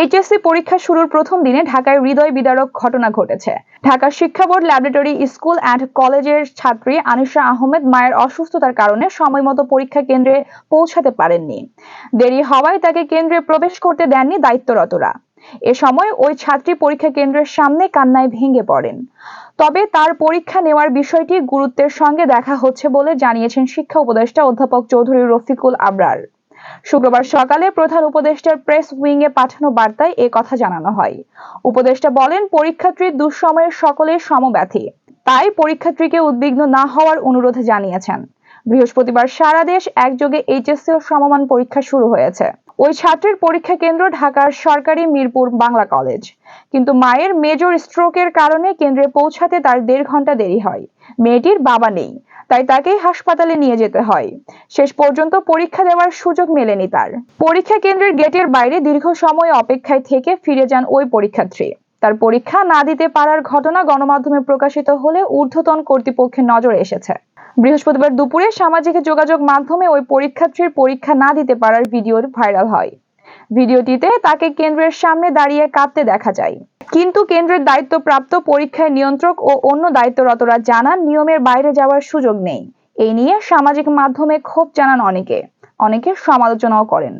HSC পরীক্ষা শুরুর প্রথম দিনে ঢাকায় হৃদয় বিদারক ঘটনা ঘটেছে। ঢাকা শিক্ষা বোর্ড ল্যাবরেটরি স্কুল অ্যান্ড কলেজের ছাত্রী আনিশা আহমেদ মায়ের অসুস্থতার কারণে সময়মতো পরীক্ষা কেন্দ্রে পৌঁছাতে পারেননি। দেরি হওয়ায় তাকে কেন্দ্রে প্রবেশ করতে দেননি দায়িত্বরতরা। এ সময় ওই ছাত্রী পরীক্ষা কেন্দ্রের সামনে কান্নায় ভেঙে পড়েন। তবে তার পরীক্ষা নেওয়ার বিষয়টি গুরুত্বের সঙ্গে দেখা হচ্ছে বলে জানিয়েছেন শিক্ষা উপদেষ্টা অধ্যাপক চৌধুরী রফিকুল আবরার। শুক্রবার সকালে প্রধান উপদেষ্টার প্রেস উইং এ পাঠানো বার্তায় এ কথা জানানো হয়। উপদেষ্টা বলেন পরীক্ষার্থীর দুঃসময়ের সকলে সমব্যথী। তাই পরীক্ষার্থীকে উদ্বিগ্ন না হওয়ার অনুরোধ জানিয়েছেন। বৃহস্পতিবার সারা দেশ একযোগে এইচএসসি ও সমমান পরীক্ষা শুরু হয়েছে। ওই ছাত্রের পরীক্ষা কেন্দ্র ঢাকার সরকারি মিরপুর বাংলা কলেজ। কিন্তু মায়ের মেজর স্ট্রোকের কারণে কেন্দ্রে পৌঁছাতে তার দেড় ঘণ্টা দেরি হয়। মেয়েটির বাবা নেই। তাই তাকেই হাসপাতালে নিয়ে যেতে হয়। শেষ পর্যন্ত পরীক্ষা দেওয়ার সুযোগ মেলেনি তার। পরীক্ষা কেন্দ্রের গেটের বাইরে দীর্ঘ সময় অপেক্ষায় থেকে ফিরে যান ওই পরীক্ষার্থী। তার পরীক্ষা না দিতে পারার ঘটনা গণমাধ্যমে প্রকাশিত হলে ঊর্ধ্বতন কর্তৃপক্ষের নজরে এসেছে। বৃহস্পতিবার দুপুরে সামাজিক যোগাযোগ মাধ্যমে ওই পরীক্ষার্থীর পরীক্ষা না দিতে পারার ভিডিও ভাইরাল হয়। ভিডিওটিতে তাকে কেন্দ্রের সামনে দাঁড়িয়ে কাঁদতে দেখা যায়। কিন্তু কেন্দ্রের দায়িত্বপ্রাপ্ত পরীক্ষায় নিয়ন্ত্রক ও অন্য দায়িত্বরতরা জানান, নিয়মের বাইরে যাওয়ার সুযোগ নেই। এই নিয়ে সামাজিক মাধ্যমে ক্ষোভ জানান অনেকে। অনেকে সমালোচনাও করেন।